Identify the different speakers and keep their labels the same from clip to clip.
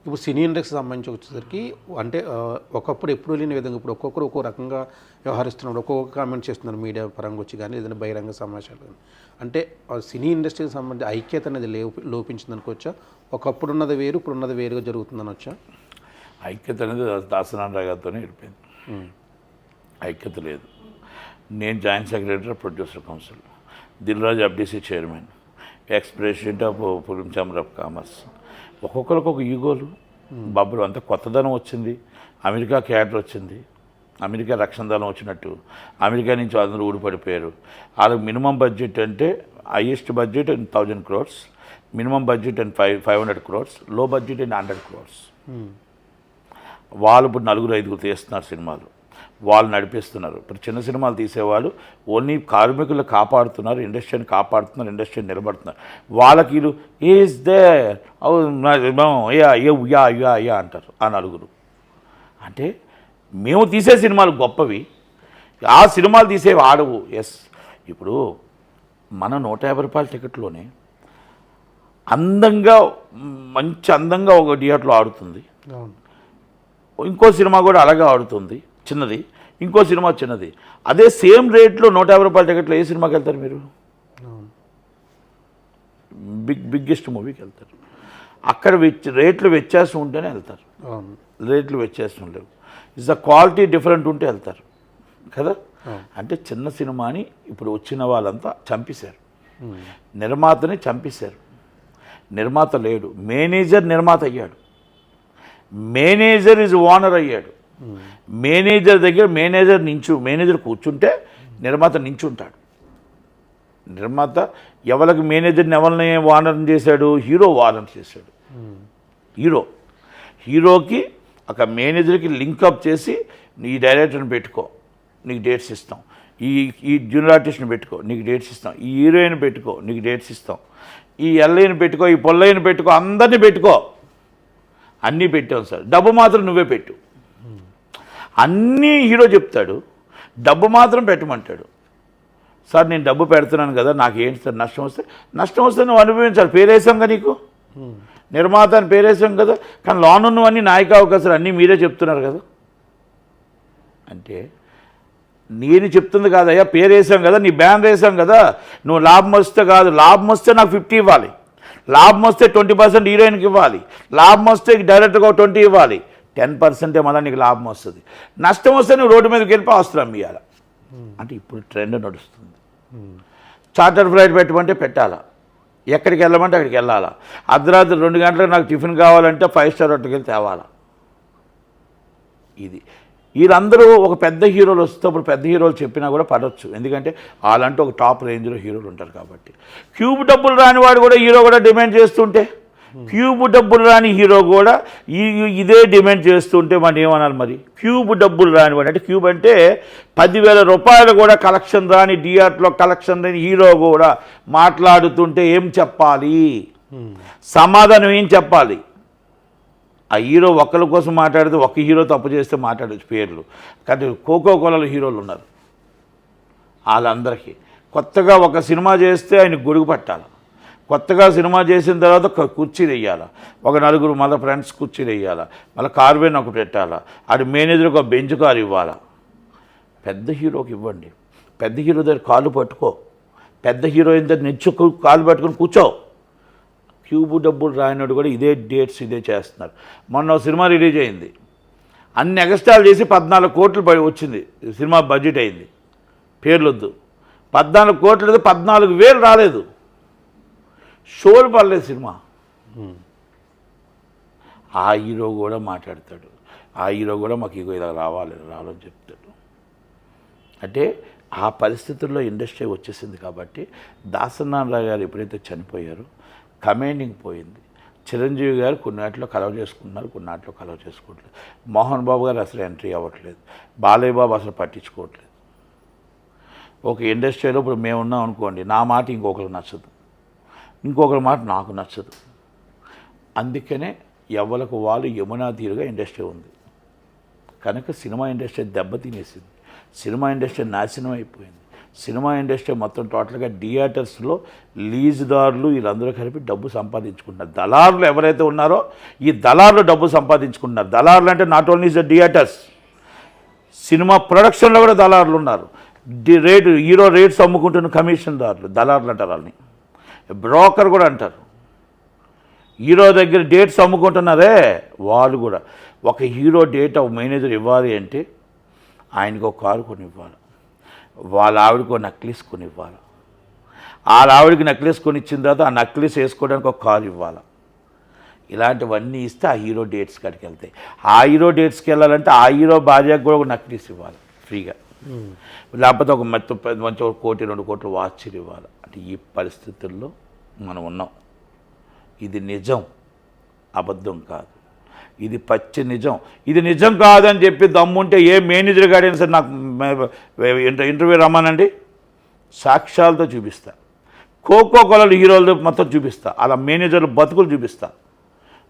Speaker 1: ఇప్పుడు సినీ ఇండస్ట్రీకి సంబంధించి వచ్చేసరికి అంటే ఒకప్పుడు ఎప్పుడు లేని విధంగా ఇప్పుడు ఒక్కొక్కరు ఒక్కో రకంగా వ్యవహరిస్తున్నారు. ఒక్కొక్క కామెంట్ చేస్తున్నారు మీడియా పరంగా వచ్చి కానీ ఏదైనా బహిరంగ సమాచారాలు కానీ. అంటే సినీ ఇండస్ట్రీకి సంబంధించి ఐక్యత అనేది లోపించింది అనుకోవచ్చా? ఒకప్పుడు ఉన్నది వేరు ఇప్పుడు ఉన్నది వేరుగా జరుగుతుందని వచ్చా?
Speaker 2: ఐక్యత అనేది దాసనారాయణ గారితోనే వెళ్ళిపోయింది. ఐక్యత లేదు. నేను joint secretary producer council. Dilraj FDC chairman. Ex president of film chamber of commerce ఒక్కొక్కరికి ఒక ఈగోలు. బబ్బులు అంత కొత్తదనం వచ్చింది. అమెరికా క్యాడర్ వచ్చింది. అమెరికా రక్షణ దళం వచ్చినట్టు. అమెరికా నుంచి అందరూ ఊడిపడిపోయారు. వాళ్ళకి మినిమం బడ్జెట్ అంటే highest budget and thousand crores. Minimum budget and five five hundred crores. Low budget and hundred crores. వాళ్ళు ఇప్పుడు నలుగురు ఐదుగురు తీస్తున్నారు సినిమాలు. వాళ్ళు నడిపిస్తున్నారు. ఇప్పుడు చిన్న సినిమాలు తీసేవాళ్ళు ఓన్లీ కార్మికులు కాపాడుతున్నారు ఇండస్ట్రీని కాపాడుతున్నారు ఇండస్ట్రీని నిలబడుతున్నారు. వాళ్ళకి వీళ్ళు is they yeah yeah yeah yeah అంటారు ఆ నలుగురు. అంటే మేము తీసే సినిమాలు గొప్పవి. ఆ సినిమాలు తీసేవి ఆడవు. ఎస్ ఇప్పుడు మన నూట యాభై రూపాయల టికెట్లోనే అందంగా మంచి అందంగా ఒక థియేటర్లో ఆడుతుంది. ఇంకో సినిమా కూడా అలాగే ఆడుతుంది. చిన్నది. ఇంకో సినిమా చిన్నది. అదే సేమ్ రేట్లో నూట యాభై రూపాయల టికెట్లో ఏ సినిమాకి వెళ్తారు మీరు? బిగ్ బిగ్గెస్ట్ మూవీకి వెళ్తారు. అక్కడ రేట్లు వ్యత్యాసం ఉంటేనే వెళ్తారు. రేట్లు వ్యత్యాసం లేవు ఇస్ ద క్వాలిటీ డిఫరెంట్ ఉంటే వెళ్తారు. కదా. అంటే చిన్న సినిమాని ఇప్పుడు వచ్చిన వాళ్ళంతా చంపేశారు. నిర్మాతని చంపేశారు. నిర్మాత లేడు. మేనేజర్ నిర్మాత అయ్యాడు. మేనేజర్ ఇస్ ఓనర్ అయ్యాడు. మేనేజర్ దగ్గర మేనేజర్ నించు మేనేజర్ కూర్చుంటే నిర్మాత నించుంటాడు. నిర్మాత ఎవరికి మేనేజర్ని ఎవరిని వానర్ చేశాడు? హీరో వానర్ చేశాడు. హీరో. హీరోకి ఒక మేనేజర్కి లింకప్ చేసి నీ డైరెక్టర్ని పెట్టుకో నీకు డేట్స్ ఇస్తాం. ఈ ఈ జూనియర్ ఆర్టిస్ట్ని పెట్టుకో నీకు డేట్స్ ఇస్తాం. ఈ హీరోయిన్ పెట్టుకో నీకు డేట్స్ ఇస్తాం. ఈ ఎల్లయ్యని పెట్టుకో ఈ పొల్లయ్యని పెట్టుకో అందరినీ పెట్టుకో. అన్నీ పెట్టాం సార్. డబ్బు మాత్రం నువ్వే పెట్టు. అన్నీ హీరో చెప్తాడు. డబ్బు మాత్రం పెట్టమంటాడు. సార్ నేను డబ్బు పెడుతున్నాను కదా నాకు ఏంటి సార్ నష్టం వస్తే? నష్టం వస్తే నువ్వు అనుభవించాలి. పేరేసాంగా నీకు? నిర్మాత అని పేరేసాం కదా? కానీ లోన్ ఉన్నవన్నీ నాయక అవకాశాలు అన్నీ మీరే చెప్తున్నారు కదా? అంటే నేను చెప్తుంది కాదయ్యా పేరు వేసాం కదా నీ బ్యాన్ వేసాం కదా. నువ్వు లాభం వస్తే కాదు. లాభం వస్తే నాకు ఫిఫ్టీ ఇవ్వాలి. లాభం వస్తే ట్వంటీ పర్సెంట్ హీరోయిన్కి ఇవ్వాలి. లాభం వస్తే డైరెక్ట్గా ట్వంటీ ఇవ్వాలి. టెన్ పర్సెంటే మళ్ళీ నీకు లాభం వస్తుంది. నష్టం వస్తే నువ్వు రోడ్డు మీదకి వెళ్ళిపో అవసరం ఇవ్వాల అంటే ఇప్పుడు ట్రెండ్ నడుస్తుంది. చార్టర్ ఫ్లైట్ పెట్టమంటే పెట్టాలా? ఎక్కడికి వెళ్ళమంటే అక్కడికి వెళ్ళాలా? అర్ధరాత్రి రెండు గంటలకు నాకు టిఫిన్ కావాలంటే ఫైవ్ స్టార్ హోటల్కి వెళ్ళి తేవాలా? ఇది. వీళ్ళందరూ ఒక పెద్ద హీరోలు వస్తే అప్పుడు పెద్ద హీరోలు చెప్పినా కూడా పడవచ్చు ఎందుకంటే వాళ్ళంటే ఒక టాప్ రేంజ్లో హీరోలు ఉంటారు కాబట్టి. క్యూబ్ డబ్బులు రాని వాడు కూడా హీరో కూడా డిమాండ్ చేస్తుంటే క్యూబ్ డబ్బులు రాని హీరో కూడా ఈ ఇదే డిమాండ్ చేస్తుంటే మనం ఏమనాలి మరి? క్యూబ్ డబ్బులు రాని అంటే క్యూబ్ అంటే పదివేల రూపాయలు కూడా కలెక్షన్ రాని డిఆర్ట్లో కలెక్షన్ రాని హీరో కూడా మాట్లాడుతుంటే ఏం చెప్పాలి? సమాధానం ఏం చెప్పాలి? ఆ హీరో ఒక్కరి కోసం మాట్లాడితే ఒక్క హీరో తప్పు చేస్తే మాట్లాడచ్చు పేర్లు. కానీ కోకో కోలలో హీరోలు ఉన్నారు. వాళ్ళందరికీ. కొత్తగా ఒక సినిమా చేస్తే ఆయన గొడుగు పట్టాలి. కొత్తగా సినిమా చేసిన తర్వాత కుర్చీలు కుర్చీ వేయాలి ఒక నలుగురు మళ్ళీ ఫ్రెండ్స్ కుర్చీ వేయాలి మళ్ళీ కార్వేన్ ఒకటి పెట్టాలా? ఆడి మేనేజర్కి ఒక బెంచ్ కారు ఇవ్వాలా? పెద్ద హీరోకి ఇవ్వండి. పెద్ద హీరో దగ్గర కాళ్ళు పట్టుకో. పెద్ద హీరోయిన్ దగ్గర నిచ్చు కాళ్ళు పట్టుకొని కూర్చో. క్యూబు డబ్బులు రాయినోడు కూడా ఇదే డేట్స్ ఇదే చేస్తున్నారు. మొన్న ఒక సినిమా రిలీజ్ అయింది. అన్ని ఎగస్టాల్ చేసి పద్నాలుగు కోట్లు వచ్చింది. సినిమా బడ్జెట్ అయింది. పేర్లొద్దు. పద్నాలుగు కోట్లు లేదు పద్నాలుగు వేలు రాలేదు. షోలు పడలేదు సినిమా. ఆ హీరో కూడా మాట్లాడతాడు. ఆ హీరో కూడా మాకు ఇగో ఇలా రావాలి రావాలని చెప్తాడు. అంటే ఆ పరిస్థితుల్లో ఇండస్ట్రీ వచ్చేసింది కాబట్టి దాసనారాయణ గారు ఎప్పుడైతే చనిపోయారో కమాండింగ్ పోయింది. చిరంజీవి గారు కొన్నాటిలో కలవ చేసుకున్నారు కొన్నాటిలో కలవ చేసుకోవట్లేదు. మోహన్ బాబు గారు అసలు ఎంట్రీ అవ్వట్లేదు. బాలయ్య బాబు అసలు పట్టించుకోవట్లేదు. ఒక ఇండస్ట్రీలో ఇప్పుడు మేము ఉన్నాం అనుకోండి నా మాట ఇంకొకరికి నచ్చదు. ఇంకొకరి మాట నాకు నచ్చదు. అందుకనే ఎవరికి వాళ్ళు యమునా తీరుగా ఇండస్ట్రీ ఉంది. కనుక సినిమా ఇండస్ట్రీ దెబ్బతినేసింది సినిమా ఇండస్ట్రీ నాశనం అయిపోయింది. సినిమా ఇండస్ట్రీ మొత్తం టోటల్గా థియేటర్స్లో లీజుదారులు వీళ్ళందరూ కలిపి డబ్బు సంపాదించుకుంటున్నారు దళారులు ఎవరైతే ఉన్నారో ఈ దళారులు డబ్బు సంపాదించుకుంటున్నారు దళారులు అంటే not only the theatres cinema ప్రొడక్షన్లో కూడా దళారులు ఉన్నారు. రేటు హీరో రేట్స్ అమ్ముకుంటున్న కమిషన్దారులు దళారులు అంటారు వాళ్ళని. బ్రోకర్ కూడా అంటారు. హీరో దగ్గర డేట్స్ అమ్ముకుంటున్నారే వాళ్ళు కూడా. ఒక హీరో డేట్ ఒక మేనేజర్ ఇవ్వాలి అంటే ఆయనకు ఒక కారు కొని ఇవ్వాలి వాళ్ళ ఆవిడకు ఒక నక్లీస్ కొని ఇవ్వాలి వాళ్ళ ఆవిడకి నక్లీస్ కొని ఇచ్చిన తర్వాత ఆ నక్లీస్ వేసుకోవడానికి ఒక కారు ఇవ్వాలి. ఇలాంటివన్నీ ఇస్తే ఆ హీరో డేట్స్ కాడికి వెళ్తాయి. ఆ హీరో డేట్స్కి వెళ్ళాలంటే ఆ హీరో భార్యకు కూడా ఒక నక్లీస్ ఇవ్వాలి ఫ్రీగా. లేకపోతే ఒక మెత్త మంచి ఒక కోటి రెండు కోట్లు వాచ్లు ఇవ్వాలి. అంటే ఈ పరిస్థితుల్లో మనం ఉన్నాం. ఇది నిజం అబద్ధం కాదు. ఇది పచ్చి నిజం. ఇది నిజం కాదని చెప్పి దమ్ముంటే ఏ మేనేజర్ గాడైనా సరే నాకు ఇంటర్ ఇంటర్వ్యూ రమ్మానండి. సాక్ష్యాలతో చూపిస్తా. కోకో కోలలు హీరోలు మొత్తం చూపిస్తా. అలా మేనేజర్లు బతుకులు చూపిస్తా.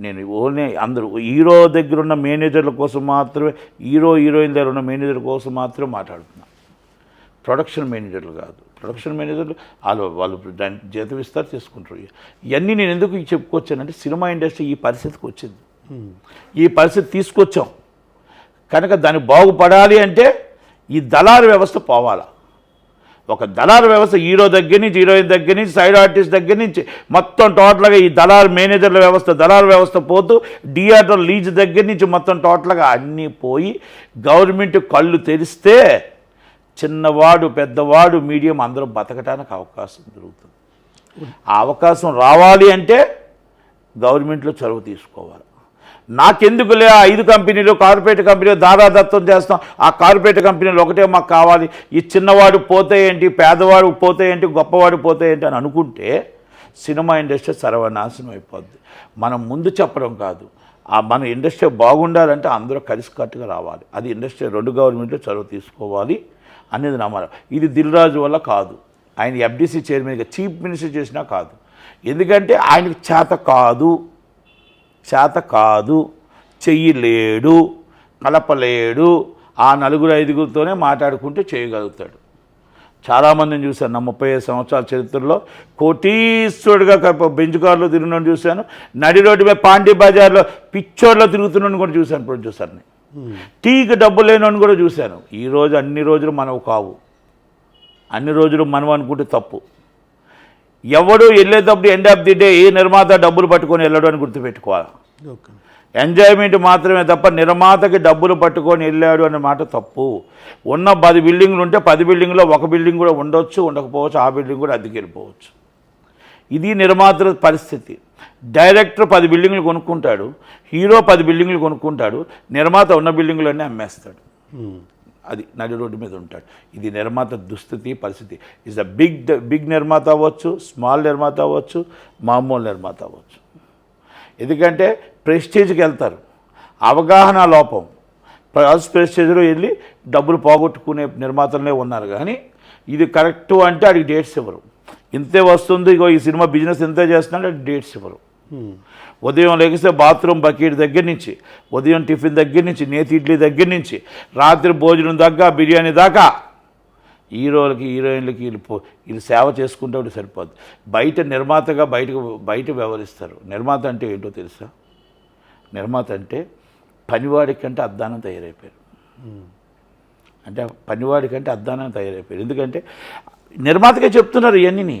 Speaker 2: నేను ఓన్లీ అందరూ హీరో దగ్గర ఉన్న మేనేజర్ల కోసం మాత్రమే హీరో హీరోయిన్ దగ్గర ఉన్న మేనేజర్ కోసం మాత్రమే మాట్లాడుతున్నా. ప్రొడక్షన్ మేనేజర్లు కాదు. ప్రొడక్షన్ మేనేజర్లు వాళ్ళు వాళ్ళు దాని జీతం ఇస్తారు చేసుకుంటారు. ఇవన్నీ నేను ఎందుకు చెప్పుకొచ్చానంటే సినిమా ఇండస్ట్రీ ఈ పరిస్థితికి వచ్చింది. ఈ పరిస్థితి తీసుకొచ్చాం. కనుక దాన్ని బాగుపడాలి అంటే ఈ దళారు వ్యవస్థ పోవాలా? ఒక దళారు వ్యవస్థ హీరో దగ్గర నుంచి హీరోయిన్ దగ్గర నుంచి సైడ్ ఆర్టిస్ట్ దగ్గర నుంచి మొత్తం టోటల్గా ఈ దళారు మేనేజర్ల వ్యవస్థ దళారు వ్యవస్థ పోతూ థియేటర్ లీజ్ దగ్గర నుంచి మొత్తం టోటల్గా అన్నీ పోయి గవర్నమెంట్ కళ్ళు తెరిస్తే చిన్నవాడు పెద్దవాడు మీడియం అందరూ బతకడానికి అవకాశం దొరుకుతుంది. ఆ అవకాశం రావాలి అంటే గవర్నమెంట్లో చొరవ తీసుకోవాలి. నాకెందుకులే ఆ ఐదు కంపెనీలు కార్పొరేట్ కంపెనీలు దారాదత్తం చేస్తాం. ఆ కార్పొరేట్ కంపెనీలు ఒకటే మాకు కావాలి. ఈ చిన్నవాడు పోతే ఏంటి పేదవాడు పోతే ఏంటి గొప్పవాడు పోతే ఏంటి అని అనుకుంటే సినిమా ఇండస్ట్రీ సర్వనాశనం అయిపోద్ది. మనం ముందు చెప్పడం కాదు. ఆ మన ఇండస్ట్రీ బాగుండాలంటే అందరూ కలిసికట్టుగా రావాలి. అది ఇండస్ట్రీ రెండు గవర్నమెంట్లు చొరవ తీసుకోవాలి అనేది నమ్మాలి ఇది దిల్ రాజు వల్ల కాదు. ఆయన ఎఫ్డీసీ చైర్మన్గా చీఫ్ మినిస్టర్ చేసినా కాదు. ఎందుకంటే ఆయనకు చేత కాదు. చేత కాదు చెయ్యలేడు కలపలేడు ఆ నలుగురు ఐదుగురితోనే మాట్లాడుకుంటూ చేయగలుగుతాడు. చాలామందిని చూశాను నా ముప్పై ఐదు సంవత్సరాల చరిత్రలో. కోటీశ్వరుడుగా బెంచ్ కార్లో తిరిగినట్టు చూశాను. నడి రోడ్డు మీద పాండి బజార్లో పిచ్చోడ్లో తిరుగుతున్నాను కూడా చూశాను ప్రొడ్యూసర్ని. టీకి డబ్బు లేనని కూడా చూశాను. ఈ రోజు అన్ని రోజులు మనవు కావు. అన్ని రోజులు మనం అనుకుంటే తప్పు. ఎవడు వెళ్ళేటప్పుడు ఎండ్ ఆఫ్ ది డే ఏ నిర్మాత డబ్బులు పట్టుకొని వెళ్ళడం అని గుర్తుపెట్టుకోవాలి ఎంజాయ్మెంట్ మాత్రమే తప్ప నిర్మాతకి డబ్బులు పట్టుకొని వెళ్ళాడు అనే మాట తప్పు. ఉన్న పది బిల్డింగ్లు ఉంటే పది బిల్డింగ్లో ఒక బిల్డింగ్ కూడా ఉండొచ్చు ఉండకపోవచ్చు ఆ బిల్డింగ్ కూడా అద్దెకి వెళ్ళిపోవచ్చు ఇది నిర్మాతల పరిస్థితి. డైరెక్టర్ పది బిల్డింగ్లు కొనుక్కుంటాడు హీరో పది బిల్డింగ్లు కొనుక్కుంటాడు నిర్మాత ఉన్న బిల్డింగ్లన్నీ అమ్మేస్తాడు. అది నడి రోడ్డు మీద ఉంటాడు. ఇది నిర్మాత దుస్థితి పరిస్థితి. ఇస్ ద బిగ్ బిగ్ నిర్మాత అవ్వచ్చు స్మాల్ నిర్మాత అవ్వచ్చు మామూలు నిర్మాత అవ్వచ్చు. ఎందుకంటే ప్రెస్టేజ్కి వెళ్తారు. అవగాహన లోపం. ఫస్ట్ ప్రెస్టేజ్లో వెళ్ళి డబ్బులు పోగొట్టుకునే నిర్మాతలనే ఉన్నారు కానీ ఇది కరెక్టు అంటే అడిగి డేట్స్ ఇవ్వరు. ఇంతే వస్తుంది ఇగో ఈ సినిమా బిజినెస్ ఇంతే చేస్తున్నాడు అది డేట్స్ ఇవ్వరు. Hmm. ఉదయం లెగిస్తే బాత్రూమ్ బకెట్ దగ్గర నుంచి ఉదయం టిఫిన్ దగ్గర నుంచి నేతి ఇడ్లీ దగ్గర నుంచి రాత్రి భోజనం దాకా బిర్యానీ దాకా హీరోలకి హీరోయిన్లకి వీళ్ళు పో వీళ్ళు సేవ చేసుకుంటే ఒకటి సరిపోద్ది. బయట నిర్మాతగా బయటకు బయట వ్యవహరిస్తారు. నిర్మాత అంటే ఏంటో తెలుసా? నిర్మాత అంటే పనివాడి కంటే అద్దానం తయారైపోయారు. అంటే పనివాడి కంటే అద్దానం తయారైపోయారు. ఎందుకంటే నిర్మాతగా చెప్తున్నారు ఇవన్నీ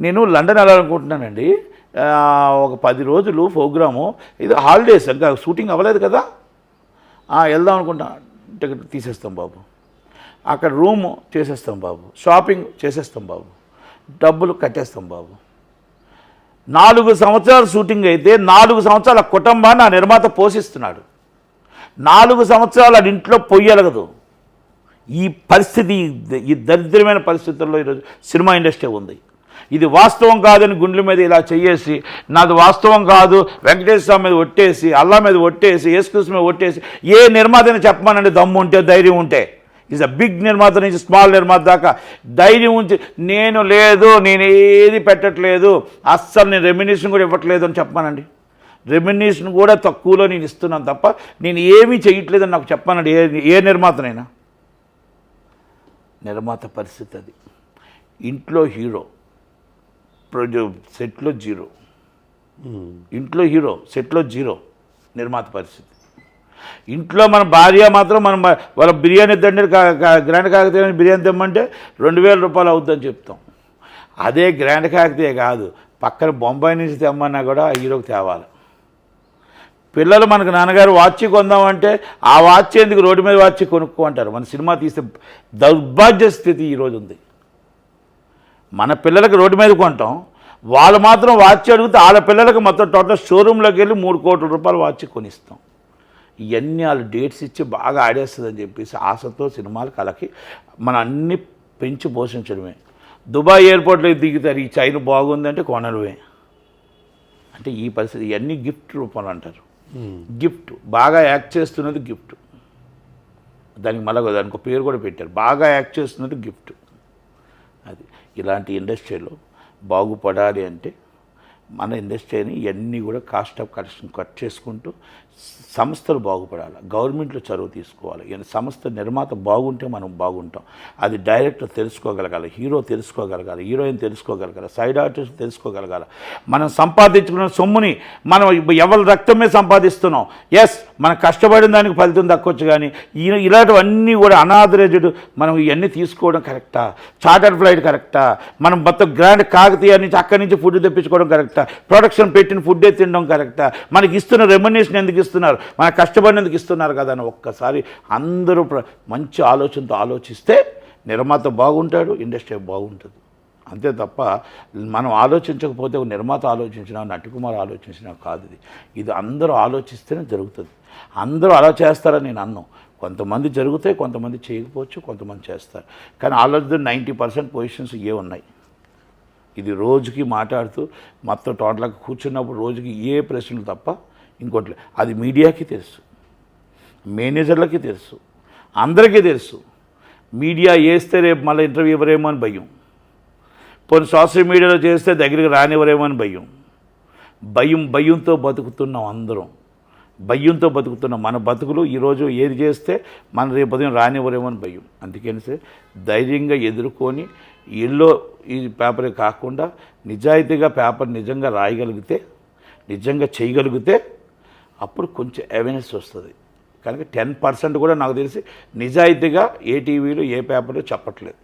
Speaker 2: నేను లండన్ వెళ్ళాలనుకుంటున్నానండి. ఒక పది రోజులు ప్రోగ్రాము ఇది హాలిడేస్ ఇంకా షూటింగ్ అవ్వలేదు కదా? వెళ్దాం అనుకుంటా. టికెట్ తీసేస్తాం బాబు. అక్కడ రూమ్ చేసేస్తాం బాబు. షాపింగ్ చేసేస్తాం బాబు. డబ్బులు కట్టేస్తాం బాబు. నాలుగు సంవత్సరాలు షూటింగ్ అయితే నాలుగు సంవత్సరాల కుటుంబాన్ని ఆ నిర్మాత పోషిస్తున్నాడు. నాలుగు సంవత్సరాలు అది ఇంట్లో పొయ్యలగదు ఈ పరిస్థితి ఈ దరిద్రమైన పరిస్థితుల్లో ఈరోజు సినిమా ఇండస్ట్రీ ఉంది. ఇది వాస్తవం కాదని గుండెల మీద ఇలా చేయేసి నాది వాస్తవం కాదు వెంకటేశ్వర స్వామి మీద ఒట్టేసి అల్లా మీద ఒట్టేసి యేసుకృష్ణ మీద ఒట్టేసి ఏ నిర్మాతని చెప్పమనండి దమ్ము ఉంటే ధైర్యం ఉంటే? ఈజ్ అ బిగ్ నిర్మాత నుంచి స్మాల్ నిర్మాత దాకా. ధైర్యం ఉంచి నేను లేదు నేను ఏది పెట్టట్లేదు అస్సలు నేను రెమ్యునేషన్ కూడా ఇవ్వట్లేదు అని చెప్పానండి రెమ్యునేషన్ కూడా తక్కువలో నేను ఇస్తున్నాను తప్ప నేను ఏమీ చేయట్లేదని నాకు చెప్పానండి ఏ ఏ నిర్మాతనైనా? నిర్మాత పరిస్థితి అది. ఇంట్లో హీరో. ప్రొడ్యూ సెట్లో జీరో. ఇంట్లో హీరో సెట్లో జీరో నిర్మాత పరిస్థితి. ఇంట్లో మన భార్య మాత్రం మనం వాళ్ళ బిర్యానీ తండ్రి గ్రాండ్ కాకతీయ బిర్యానీ తెమ్మంటే రెండు వేల రూపాయలు అవుద్దని చెప్తాం. అదే గ్రాండ్ కాకతీయ కాదు పక్కన బొంబాయి నుంచి తెమ్మన్నా కూడా హీరోకి తేవాలి. పిల్లలు మనకు నాన్నగారు వాచ్ కొందామంటే ఆ వాచ్ ఎందుకు రోడ్డు మీద వాచ్ కొనుక్కుంటారు మన సినిమా తీస్తే దౌర్భాగ్య స్థితి ఈరోజు ఉంది. మన పిల్లలకి రోడ్డు మీద కొంటాం. వాళ్ళు మాత్రం వాచ్ అడిగితే వాళ్ళ పిల్లలకి మొత్తం టోటల్ షోరూంలోకి వెళ్ళి మూడు కోట్ల రూపాయలు వాచ్ కొనిస్తాం. ఇవన్నీ వాళ్ళు డేట్స్ ఇచ్చి బాగా ఆడేస్తుందని చెప్పేసి ఆశతో సినిమాలు కలకి మన అన్ని పెంచి పోషించడమే. దుబాయ్ ఎయిర్పోర్ట్లో దిగుతారు ఈ చైన్ బాగుందంటే కొనడమే. అంటే ఈ పరిస్థితి ఇవన్నీ గిఫ్ట్ రూపంలో అంటారు. గిఫ్ట్ బాగా యాక్ట్ చేస్తున్నది గిఫ్ట్. దానికి మళ్ళీ దానికి పేరు కూడా పెట్టారు బాగా యాక్ట్ చేస్తున్నది గిఫ్ట్. అది ఇలాంటి ఇండస్ట్రీలో బాగుపడాలి అంటే మన ఇండస్ట్రీని ఇవన్నీ కూడా కాస్ట్ ఆఫ్ కరెక్షన్ కట్ చేసుకుంటూ సంస్థలు బాగుపడాలి. గవర్నమెంట్లో చొరవ తీసుకోవాలి. ఈయన సంస్థ నిర్మాత బాగుంటే మనం బాగుంటాం. అది డైరెక్టర్ తెలుసుకోగలగాలి హీరో తెలుసుకోగలగాలి హీరోయిన్ తెలుసుకోగలగాలి సైడ్ ఆర్టిస్ట్ తెలుసుకోగలగాలి. మనం సంపాదించుకున్న సొమ్ముని మనం ఎవరి రక్తమే సంపాదిస్తున్నాం. ఎస్ మనం కష్టపడిన దానికి ఫలితం దక్కొచ్చు కానీ ఈ ఇలాంటివన్నీ కూడా అనాథరేజుడు. మనం ఇవన్నీ తీసుకోవడం కరెక్టా? చార్టర్ ఫ్లైట్ కరెక్టా? మనం మొత్తం గ్రాండ్ కాకతీయ నుంచి అక్కడి నుంచి ఫుడ్ తెప్పించుకోవడం కరెక్టా? ప్రొడక్షన్ పెట్టిన ఫుడ్డే తినడం కరెక్టా? మనకి ఇస్తున్న రెమ్యునేషన్ ఎందుకు ఇస్తున్నారు. మన కష్టపడినందుకు ఇస్తున్నారు కదా అని ఒక్కసారి అందరూ మంచి ఆలోచనతో ఆలోచిస్తే నిర్మాత బాగుంటాడు ఇండస్ట్రీ బాగుంటుంది. అంతే తప్ప మనం ఆలోచించకపోతే ఒక నిర్మాత ఆలోచించినా నటికుమార్ ఆలోచించినా కాదు ఇది. ఇది అందరూ ఆలోచిస్తేనే జరుగుతుంది. అందరూ అలా చేస్తారని నేను అన్నాను కొంతమంది జరుగుతాయి కొంతమంది చేయకపోవచ్చు కొంతమంది చేస్తారు. కానీ ఆలోచన నైంటీ పర్సెంట్ పొజిషన్స్ ఏ ఉన్నాయి? ఇది రోజుకి మాట్లాడుతూ మొత్తం టోటల్గా కూర్చున్నప్పుడు రోజుకి ఏ ప్రశ్నలు తప్ప ఇంకోటి అది మీడియాకి తెలుసు. మేనేజర్లకి తెలుసు. అందరికీ తెలుసు. మీడియా వేస్తే రేపు మళ్ళీ ఇంటర్వ్యూ ఇవ్వరేమో అని భయం. పోనీ సోషల్ మీడియాలో చేస్తే దగ్గరికి రానివ్వరేమో అని భయం. భయం భయంతో బతుకుతున్నాం అందరం. భయంతో బతుకుతున్నాం. మన బతుకులు ఈరోజు ఏది చేస్తే మన రేపు ఉదయం రానివ్వరేమో అని భయం. అందుకని సరే ధైర్యంగా ఎదుర్కొని ఎల్లో ఈ పేపరే కాకుండా నిజాయితీగా పేపర్ నిజంగా రాయగలిగితే నిజంగా చేయగలిగితే అప్పుడు కొంచెం అవేర్నెస్ వస్తుంది. కనుక టెన్ పర్సెంట్ కూడా నాకు తెలిసి నిజాయితీగా ఏ టీవీలో ఏ పేపర్లో చెప్పట్లేదు.